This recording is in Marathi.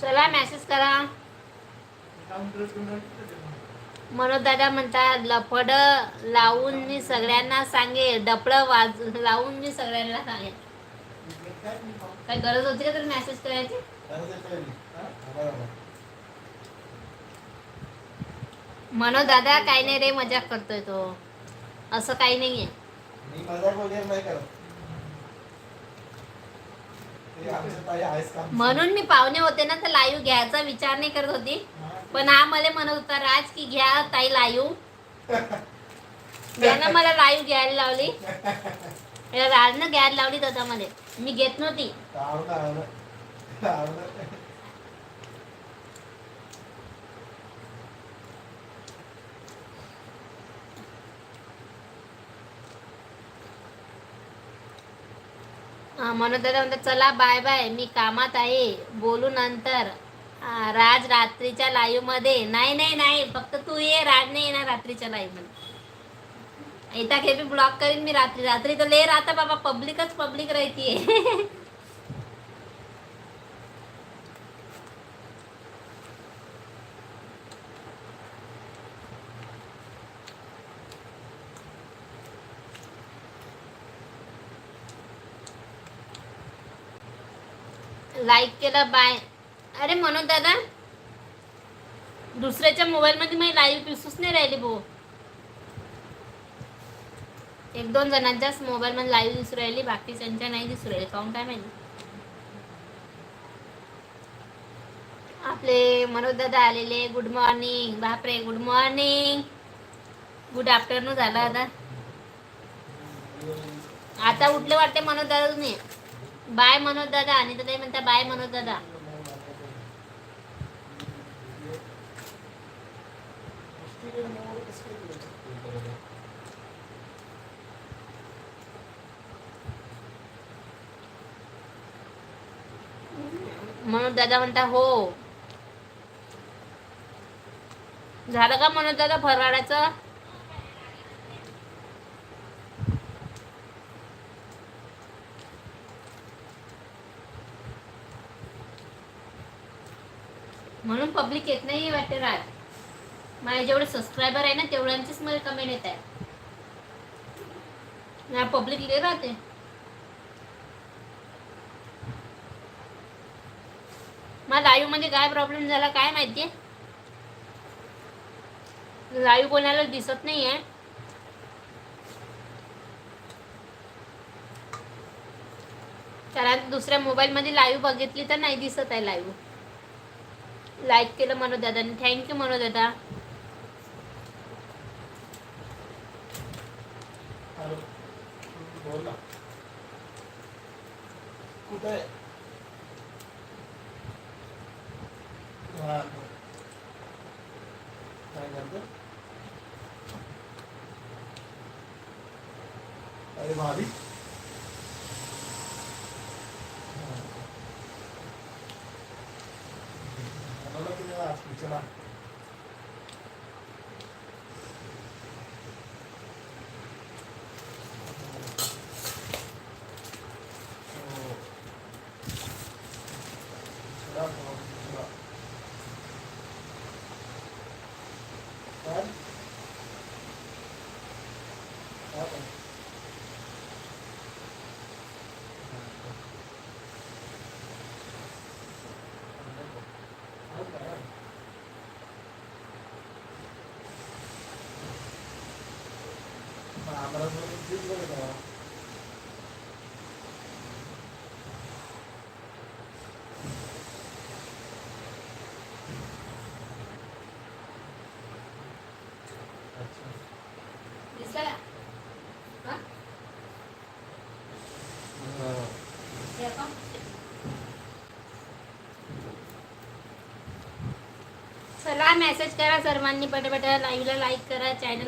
चला मेसेज करा. मनोज दादा म्हणतात लफड लावून मी सगळ्यांना सांगेल डपळ वाज लावून मी सगळ्यांना सांगेन काय गरज होती का तर मेसेज करायची? मनोज दादा काही नाही रे मजाक करतोय तो. असं काही नाहीये मी मजाक वगैरे नाही करत ते आमच्या ताई आहेच काम म्हणून मी पाहुणे होते ना तर लाईव्ह घ्यायचा विचार नाही करत होती. पण हा मला म्हणत होता राज की घ्या ताई लाईव्ह त्यानं मला लाईव्ह घ्यायला लावली. राजनं घ्यायला लावली त्याच्यामध्ये. मी घेत नव्हती. म्हणून दादा म्हणतात चला बाय बाय मी कामात आहे. बोलू नंतर राज रात्रीच्या लाईव्हमध्ये. नाही नाही नाही. फक्त तू ये. राज नाही येणार रात्रीच्या लाईव्हमध्ये. इथं खेपी ब्लॉक करीन मी रात्री. रात्री तर ले राहता बाबा. पब्लिकच पब्लिक राहतीये. लाईक केलं बाय अरे मनोज दादा दुसऱ्याच्या मोबाईल मध्ये लाईव्ह दिसूच नाही राहिली भाऊ. एक दोन जणांच्याच मोबाईल मध्ये लाईव्ह दिसू राहिली बाकीच्यांच्या नाही दिसू राहिली. काऊन काय माहिती? आपले मनोज दादा आलेले गुड मॉर्निंग बापरे गुड मॉर्निंग गुड आफ्टरनून झाला आता. आता उठले वाटते मनोज दादा तुम्ही बाय मनोज दादा आणि तर म्हणता बाय मनोज दादा. मनोज दादा म्हणता हो. झालं का मनोज दादा फराळाचं? म्हणून पब्लिक येत नाही वाटते राज माझे जेवढे सबस्क्रायबर आहे ना तेवढ्यांचीच मला कमेंट येत आहे पब्लिक ले राहते. मला लाईव्हमध्ये काय प्रॉब्लेम झाला काय माहितीये लाईव्ह कोणाला दिसत नाहीये. कारण दुसऱ्या मोबाईलमध्ये लाईव्ह बघितली तर नाही दिसत आहे लाईव्ह लाईक केलं मनोज दादाने थँक्यू मनोज दादा अरे भाभी हा. बनवलं की नाही आज खिचडा? हो. खिचडा बनव, खिचडा. काय? काय पण? हो का? मग आम्हाला थोडं दूध बरं का? अच्छा. दिसला का? हा? हा. हे का? चला मेसेज करा सर्वांनी. पटापटा लाईव्हला लाईक करा चॅनल